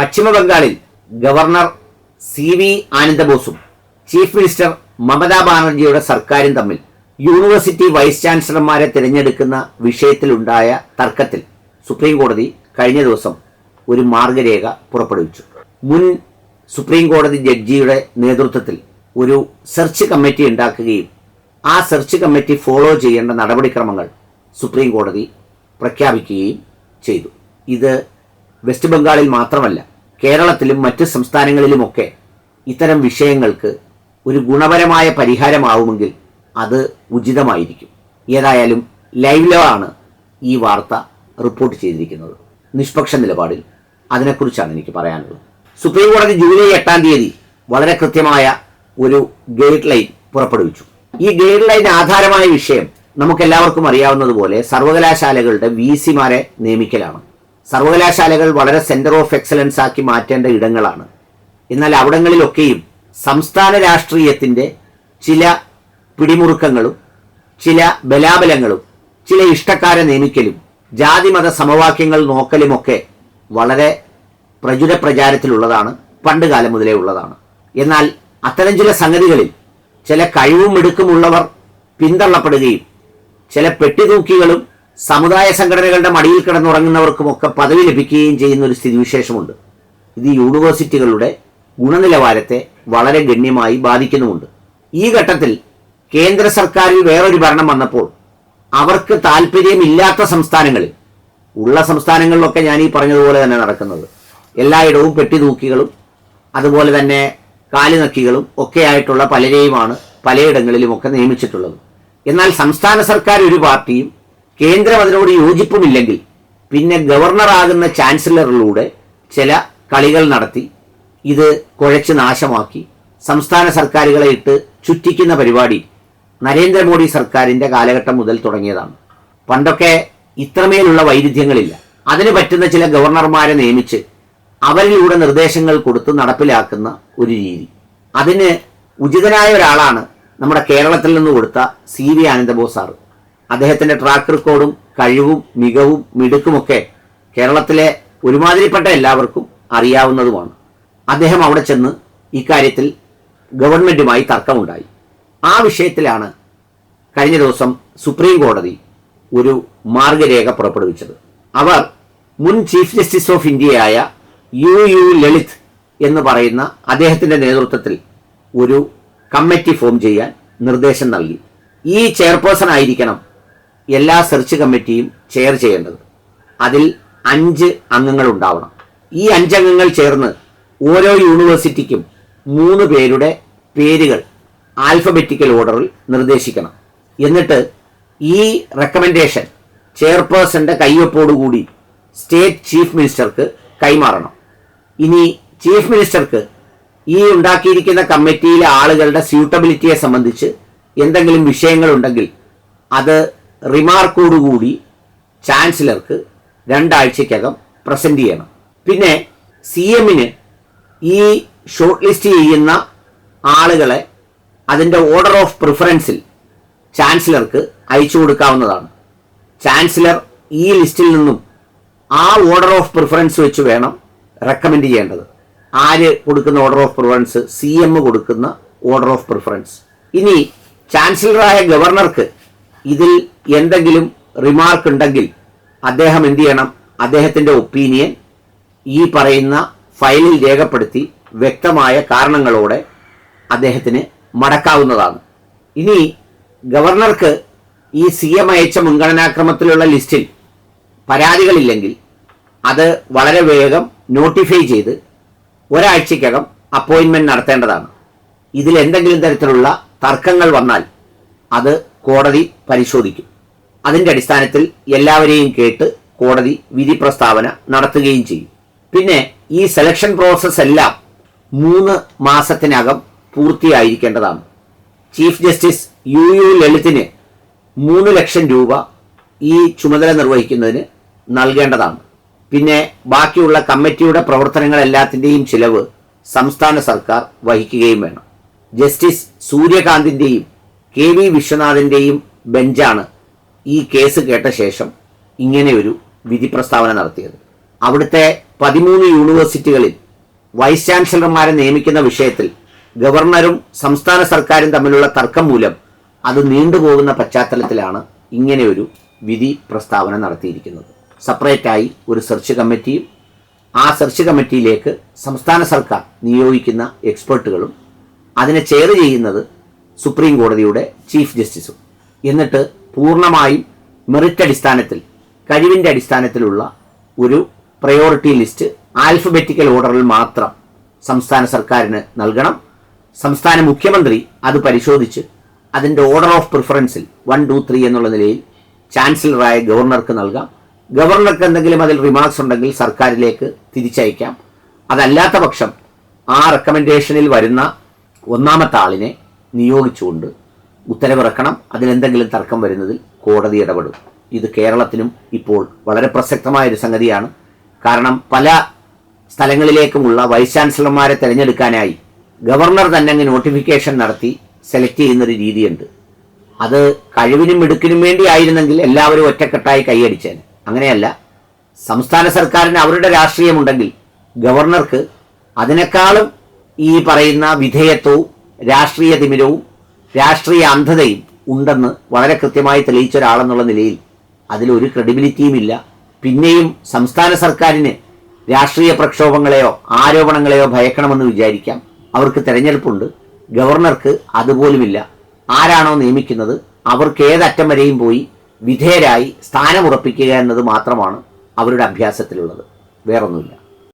പശ്ചിമ ബംഗാളിൽ governor C V ആനന്ദബോസും chief minister Mamata ബാനർജിയുടെ സർക്കാരും തമ്മിൽ യൂണിവേഴ്സിറ്റി വൈസ് ചാൻസലർമാരെ തിരഞ്ഞെടുക്കുന്ന വിഷയത്തിലുണ്ടായ തർക്കത്തിൽ സുപ്രീം കോടതി കഴിഞ്ഞ ദിവസം ഒരു മാർഗരേഖ പുറപ്പെടുവിച്ചു. മുൻ സുപ്രീം കോടതി ജഡ്ജിയുടെ നേതൃത്വത്തിൽ ഒരു സെർച്ച് കമ്മിറ്റി ഉണ്ടാക്കുകയും ആ സെർച്ച് കമ്മിറ്റി ഫോളോ ചെയ്യേണ്ട നടപടിക്രമങ്ങൾ സുപ്രീം കോടതി പ്രഖ്യാപിക്കുകയും ചെയ്തു. ഇത് വെസ്റ്റ് ബംഗാളിൽ മാത്രമല്ല കേരളത്തിലും മറ്റ് സംസ്ഥാനങ്ങളിലുമൊക്കെ ഇത്തരം വിഷയങ്ങൾക്ക് ഒരു ഗുണപരമായ പരിഹാരമാവുമെങ്കിൽ അത് ഉചിതമായിരിക്കും. ഏതായാലും ലൈവ് ആണ് ഈ വാർത്ത റിപ്പോർട്ട് ചെയ്തിരിക്കുന്നത്. നിഷ്പക്ഷ നിലപാടിൽ അതിനെക്കുറിച്ചാണ് എനിക്ക് പറയാനുള്ളത്. സുപ്രീം കോടതി ജൂലൈ എട്ടാം തീയതി വളരെ കൃത്യമായ ഒരു ഗൈഡ് ലൈൻ പുറപ്പെടുവിച്ചു. ഈ ഗൈഡ് ലൈൻ ആധാരമായ വിഷയം നമുക്കെല്ലാവർക്കും അറിയാവുന്നതുപോലെ സർവകലാശാലകളുടെ വി സിമാരെ നിയമിക്കലാണ്. സർവകലാശാലകൾ വളരെ സെന്റർ ഓഫ് എക്സലൻസ് ആക്കി മാറ്റേണ്ട ഇടങ്ങളാണ്. എന്നാൽ അവിടങ്ങളിലൊക്കെയും സംസ്ഥാന രാഷ്ട്രീയത്തിന്റെ ചില പിടിമുറുക്കങ്ങളും ചില ബലാബലങ്ങളും ചില ഇഷ്ടക്കാരെ നിയമിക്കലും ജാതിമത സമവാക്യങ്ങൾ നോക്കലുമൊക്കെ വളരെ പ്രചുര പ്രചാരത്തിലുള്ളതാണ് പണ്ട് കാലം മുതലേ ഉള്ളതാണ്. എന്നാൽ അത്തരം ചില സംഗതികളിൽ ചില കഴിവും മിടുക്കുമുള്ളവർ പിന്തള്ളപ്പെടുകയും ചില പെട്ടിതൂക്കികളും സമുദായ സംഘടനകളുടെ മടിയിൽ കിടന്നുറങ്ങുന്നവർക്കുമൊക്കെ പദവി ലഭിക്കുകയും ചെയ്യുന്ന ഒരു സ്ഥിതിവിശേഷമുണ്ട്. ഇത് യൂണിവേഴ്സിറ്റികളുടെ ഗുണനിലവാരത്തെ വളരെ ഗണ്യമായി ബാധിക്കുന്നുമുണ്ട്. ഈ ഘട്ടത്തിൽ കേന്ദ്ര സർക്കാരിൽ വേറൊരു ഭരണം വന്നപ്പോൾ അവർക്ക് താല്പര്യമില്ലാത്ത സംസ്ഥാനങ്ങളിൽ ഉള്ള സംസ്ഥാനങ്ങളിലൊക്കെ ഞാൻ ഈ പറഞ്ഞതുപോലെ തന്നെ നടക്കുന്നത്. എല്ലായിടവും പെട്ടിതൂക്കികളും അതുപോലെ തന്നെ കാലിനക്കികളും ഒക്കെ ആയിട്ടുള്ള പലരെയുമാണ് പലയിടങ്ങളിലുമൊക്കെ നിയമിച്ചിട്ടുള്ളത്. എന്നാൽ സംസ്ഥാന സർക്കാർ ഒരു പാർട്ടിയും കേന്ദ്രം അതിനോട് യോജിപ്പുമില്ലെങ്കിൽ പിന്നെ ഗവർണറാകുന്ന ചാൻസലറിലൂടെ ചില കളികൾ നടത്തി ഇത് കുഴച്ച് നാശമാക്കി സംസ്ഥാന സർക്കാരുകളെ ഇട്ട് ചുറ്റിക്കുന്ന പരിപാടി നരേന്ദ്രമോദി സർക്കാരിന്റെ കാലഘട്ടം മുതൽ തുടങ്ങിയതാണ്. പണ്ടൊക്കെ ഇത്രമേലുള്ള വൈരുദ്ധ്യങ്ങളില്ല. അതിന് പറ്റുന്ന ചില ഗവർണർമാരെ നിയമിച്ച് അവരിലൂടെ നിർദ്ദേശങ്ങൾ കൊടുത്ത് നടപ്പിലാക്കുന്ന ഒരു രീതി. അതിന് ഉചിതനായ ഒരാളാണ് നമ്മുടെ കേരളത്തിൽ നിന്ന് കൊടുത്ത സി വി ആനന്ദബോസ് സാറ്. അദ്ദേഹത്തിന്റെ ട്രാക്ക് റെക്കോർഡും കഴിവും മികവും മിടുക്കുമൊക്കെ കേരളത്തിലെ ഒരുമാതിരിപ്പെട്ട എല്ലാവർക്കും അറിയാവുന്നതുമാണ്. അദ്ദേഹം അവിടെ ചെന്ന് ഇക്കാര്യത്തിൽ ഗവൺമെന്റുമായി തർക്കമുണ്ടായി. ആ വിഷയത്തിലാണ് കഴിഞ്ഞ ദിവസം സുപ്രീം കോടതി ഒരു മാർഗരേഖ പുറപ്പെടുവിച്ചത്. അവർ മുൻ ചീഫ് ജസ്റ്റിസ് ഓഫ് ഇന്ത്യയായ യു യു ലളിത് എന്ന് പറയുന്ന അദ്ദേഹത്തിന്റെ നേതൃത്വത്തിൽ ഒരു കമ്മിറ്റി ഫോം ചെയ്യാൻ നിർദ്ദേശം നൽകി. ഈ ചെയർപേഴ്സൺ ആയിരിക്കണം എല്ലാ സെർച്ച് കമ്മിറ്റിയും ചെയർ ചെയ്യേണ്ടത്. അതിൽ അഞ്ച് അംഗങ്ങൾ ഉണ്ടാവണം. ഈ അഞ്ചംഗങ്ങൾ ചേർന്ന് ഓരോ യൂണിവേഴ്സിറ്റിക്കും മൂന്ന് പേരുടെ പേരുകൾ ആൽഫബറ്റിക്കൽ ഓർഡറിൽ നിർദ്ദേശിക്കണം. എന്നിട്ട് ഈ റെക്കമെൻഡേഷൻ ചെയർപേഴ്സന്റെ കയ്യൊപ്പോടുകൂടി സ്റ്റേറ്റ് ചീഫ് മിനിസ്റ്റർക്ക് കൈമാറണം. ഇനി ചീഫ് മിനിസ്റ്റർക്ക് ഈ ഉണ്ടാക്കിയിരിക്കുന്ന കമ്മിറ്റിയിലെ ആളുകളുടെ സ്യൂട്ടബിലിറ്റിയെ സംബന്ധിച്ച് എന്തെങ്കിലും വിഷയങ്ങളുണ്ടെങ്കിൽ അത് റിമാർക്കോടുകൂടി ചാൻസലർക്ക് രണ്ടാഴ്ചയ്ക്കകം പ്രസന്റ് ചെയ്യണം. പിന്നെ സി എമ്മിന് ഈ ഷോർട്ട് ലിസ്റ്റ് ചെയ്യുന്ന ആളുകളെ അതിന്റെ ഓർഡർ ഓഫ് പ്രിഫറൻസിൽ ചാൻസലർക്ക് അയച്ചു കൊടുക്കാവുന്നതാണ്. ചാൻസലർ ഈ ലിസ്റ്റിൽ നിന്നും ആ ഓർഡർ ഓഫ് പ്രിഫറൻസ് വെച്ച് വേണം റെക്കമെൻഡ് ചെയ്യേണ്ടത്. ആര് കൊടുക്കുന്ന order of preference C M കൊടുക്കുന്ന ഓർഡർ ഓഫ് പ്രിഫറൻസ് ഇനി ചാൻസലറായ ഗവർണർക്ക് ഇതിൽ എന്തെങ്കിലും റിമാർക്ക് ഉണ്ടെങ്കിൽ അദ്ദേഹം എന്ത് ചെയ്യണം? അദ്ദേഹത്തിന്റെ ഒപ്പീനിയൻ ഈ പറയുന്ന ഫയലിൽ രേഖപ്പെടുത്തി വ്യക്തമായ കാരണങ്ങളോടെ അദ്ദേഹത്തിന് മടക്കാവുന്നതാണ്. ഇനി ഗവർണർക്ക് ഈ സി എം അയച്ച മുൻഗണനാക്രമത്തിലുള്ള ലിസ്റ്റിൽ പരാതികളില്ലെങ്കിൽ അത് വളരെ വേഗം നോട്ടിഫൈ ചെയ്ത് ഒരാഴ്ചക്കകം അപ്പോയിൻമെന്റ് നടത്തേണ്ടതാണ്. ഇതിൽ എന്തെങ്കിലും തരത്തിലുള്ള തർക്കങ്ങൾ വന്നാൽ അത് കോടതി പരിശോധിക്കും. അതിന്റെ അടിസ്ഥാനത്തിൽ എല്ലാവരെയും കേട്ട് കോടതി വിധി പ്രസ്താവന നടത്തുകയും ചെയ്യും. പിന്നെ ഈ സെലക്ഷൻ പ്രോസസ് എല്ലാം മൂന്ന് മാസത്തിനകം പൂർത്തിയായിരിക്കേണ്ടതാണ്. ചീഫ് ജസ്റ്റിസ് യു യു ലളിതിന് മൂന്ന് ലക്ഷം രൂപ ഈ ചുമതല നിർവഹിക്കുന്നതിന് നൽകേണ്ടതാണ്. പിന്നെ ബാക്കിയുള്ള കമ്മിറ്റിയുടെ പ്രവർത്തനങ്ങൾ എല്ലാത്തിന്റെയും ചിലവ് സംസ്ഥാന സർക്കാർ വഹിക്കുകയും വേണം. ജസ്റ്റിസ് സൂര്യകാന്തിന്റെയും കെ വി വിശ്വനാഥിന്റെയും ബെഞ്ചാണ് ഈ കേസ് കേട്ട ശേഷം ഇങ്ങനെയൊരു വിധി പ്രസ്താവന നടത്തിയത്. അവിടുത്തെ പതിമൂന്ന് യൂണിവേഴ്സിറ്റികളിൽ വൈസ് ചാൻസലർമാരെ നിയമിക്കുന്ന വിഷയത്തിൽ ഗവർണറും സംസ്ഥാന സർക്കാരും തമ്മിലുള്ള തർക്കം മൂലം അത് നീണ്ടുപോകുന്ന പശ്ചാത്തലത്തിലാണ് ഇങ്ങനെയൊരു വിധി പ്രസ്താവന നടത്തിയിരിക്കുന്നത്. സെപ്പറേറ്റായി ഒരു സെർച്ച് കമ്മിറ്റിയും ആ സെർച്ച് കമ്മിറ്റിയിലേക്ക് സംസ്ഥാന സർക്കാർ നിയോഗിക്കുന്ന എക്സ്പേർട്ടുകളും അതിനെ ചെയർ ചെയ്യുന്നത് സുപ്രീം കോടതിയുടെ ചീഫ് ജസ്റ്റിസും. എന്നിട്ട് പൂർണമായും മെറിറ്റ് അടിസ്ഥാനത്തിൽ കഴിവിന്റെ അടിസ്ഥാനത്തിലുള്ള ഒരു പ്രയോറിറ്റി ലിസ്റ്റ് ആൽഫബറ്റിക്കൽ ഓർഡറിൽ മാത്രം സംസ്ഥാന സർക്കാരിന് നൽകണം. സംസ്ഥാന മുഖ്യമന്ത്രി അത് പരിശോധിച്ച് അതിന്റെ ഓർഡർ ഓഫ് പ്രിഫറൻസിൽ വൺ ടു ത്രീ എന്നുള്ള നിലയിൽ ചാൻസലറായ ഗവർണർക്ക് നൽകാം. ഗവർണർക്ക് എന്തെങ്കിലും അതിൽ റിമാർക്സ് ഉണ്ടെങ്കിൽ സർക്കാരിലേക്ക് തിരിച്ചയക്കാം. അതല്ലാത്ത പക്ഷം ആ റെക്കമെൻഡേഷനിൽ വരുന്ന ഒന്നാമത്തെ ആളിനെ നിയോഗിച്ചുകൊണ്ട് ഉത്തരവിറക്കണം. അതിലെന്തെങ്കിലും തർക്കം വരുന്നതിൽ കോടതി ഇടപെടും. ഇത് കേരളത്തിനും ഇപ്പോൾ വളരെ പ്രസക്തമായ ഒരു സംഗതിയാണ്. കാരണം പല സ്ഥലങ്ങളിലേക്കുമുള്ള വൈസ് ചാൻസലർമാരെ തിരഞ്ഞെടുക്കാനായി ഗവർണർ തന്നെ അങ്ങ് നോട്ടിഫിക്കേഷൻ നടത്തി സെലക്ട് ചെയ്യുന്നൊരു രീതിയുണ്ട്. അത് കഴിവിനും മിടുക്കിനും വേണ്ടി ആയിരുന്നെങ്കിൽ എല്ലാവരും ഒറ്റക്കെട്ടായി കൈയടിച്ചേന്. അങ്ങനെയല്ല. സംസ്ഥാന സർക്കാരിന് അവരുടെ രാഷ്ട്രീയമുണ്ടെങ്കിൽ ഗവർണർക്ക് അതിനേക്കാളും ഈ പറയുന്ന വിധേയത്വവും രാഷ്ട്രീയ തിമിരവും രാഷ്ട്രീയ അന്ധതയും ഉണ്ടെന്ന് വളരെ കൃത്യമായി തെളിയിച്ച ഒരാളെന്നുള്ള നിലയിൽ അതിലൊരു ക്രെഡിബിലിറ്റിയും ഇല്ല. പിന്നെയും സംസ്ഥാന സർക്കാരിന് രാഷ്ട്രീയ പ്രക്ഷോഭങ്ങളെയോ ആരോപണങ്ങളെയോ ഭയക്കണമെന്ന് വിചാരിക്കാം. അവർക്ക് തെരഞ്ഞെടുപ്പുണ്ട്. ഗവർണർക്ക് അതുപോലുമില്ല. ആരാണോ നിയമിക്കുന്നത്? അവർക്ക് ഏതറ്റം വരെയും പോയി വിധേയരായി സ്ഥാനമുറപ്പിക്കുക എന്നത് മാത്രമാണ് അവരുടെ അഭ്യാസത്തിലുള്ളത്. വേറൊന്നുമില്ല.